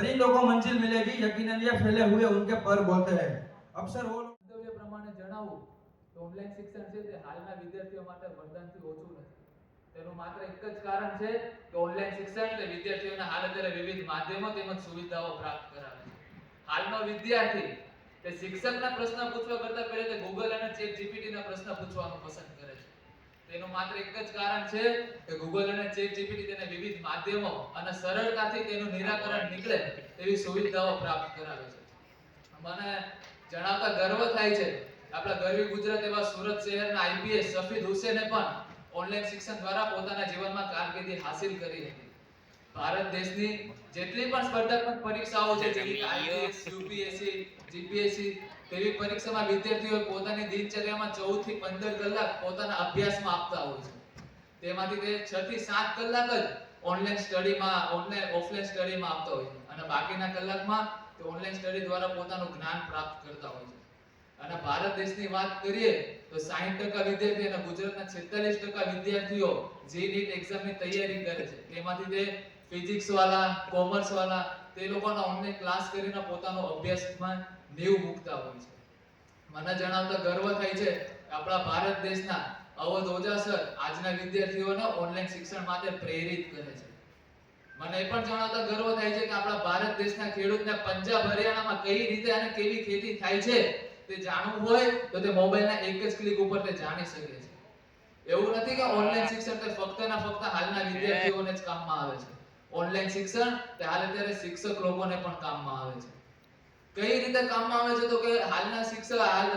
पर इन लोगों को मंजिल मिलेगी यकीनन ये फैले हुए उनके पर बोलते हैं अवसर वो लोग મંતવ્ય પ્રમાણે જણાવું તો ઓનલાઈન શિક્ષણ છે તે હાલના વિદ્યાર્થીઓ માટે વરદાનથી ઓછું નથી તેનું માત્ર એક જ કારણ છે કે ઓનલાઈન શિક્ષણ તે વિદ્યાર્થીઓને હાલ અત્યારે વિવિધ માધ્યમો તેમજ સુવિધાઓ પ્રાપ્ત કરાવે છે હાલનો વિદ્યાર્થી તે શિક્ષકના પ્રશ્ન પૂછવા કરતા પહેલા તે ગૂગલ અને ચેટ જીપીટી ના પ્રશ્ન પૂછવાનું પસંદ કરે છે તેનું માત્ર એક જ કારણ છે કે ગૂગલ અને જીપીટી તેને વિવિધ માધ્યમો અને સરળતાથી તેનું નિરાકરણ નીકળે તેવી સુવિધાઓ પ્રાપ્ત કરાવે છે. મને જણાવતા ગર્વ થાય છે આપણા ગરવી ગુજરાત એવા સુરત શહેરના આઈપીએસ સફીદ હુસેને પણ ઓનલાઈન શિક્ષણ દ્વારા પોતાના જીવનમાં કારકિર્દી હાસિલ કરી હતી. ભારત દેશની જેટલી પણ સ્પર્ધાત્મક પરીક્ષાઓ છે જેવી કે આઈએએસ યુપીએસસી જીપીએસસી તેવી પરીક્ષામાં વિદ્યાર્થીઓ પોતાની દિનચર્યામાં 14 થી 15 કલાક પોતાના અભ્યાસમાં આપતા હોય છે. તેમાંથી તે 6 થી 7 કલાક જ ઓનલાઈન સ્ટડીમાં ઓનલાઈન ઓફલાઈન સ્ટડીમાં આપતા હોય છે. અને બાકીના કલાકમાં તે ઓનલાઈન સ્ટડી દ્વારા પોતાનું જ્ઞાન પ્રાપ્ત કરતા હોય છે. અને ભારત દેશની વાત કરીએ તો 60% વિદ્યાર્થીઓ અને ગુજરાતના 46% વિદ્યાર્થીઓ જે નીટ એક્ઝામની તૈયારી કરે છે. તેમાંથી તે ફિઝિક્સ વાળા કોમર્સ વાળા તે લોકોના ઓનલાઈન ક્લાસ કરીને પોતાનો અભ્યાસમાં નેવ મૂકતા હોય છે. મને જણાવતા ગર્વ થાય છે આપણા ભારત દેશના અવધ ઓજા સર આજના વિદ્યાર્થીઓને ઓનલાઈન શિક્ષણ માટે પ્રેરિત કરે છે. મને એ પણ જણાવતા ગર્વ થાય છે કે આપણા ભારત દેશના ખેડૂતને પંજાબ, હરિયાણામાં કઈ રીતે અને કેવી ખેતી થાય છે તે જાણવું હોય તો તે મોબાઈલના એક જ ક્લિક ઉપર તે જાણી શકે છે. એવું નથી કે ઓનલાઈન શિક્ષણ તે ફક્ત ને ફક્ત હાલના વિદ્યાર્થીઓને જ કામમાં આવે છે. ઓનલાઈન શિક્ષણ તે હાલ અત્યારે શિક્ષક લોકોને પણ કામમાં આવે છે. કઈ રીતે કામમાં આવે છે તો કે હાલના શિક્ષક હાલ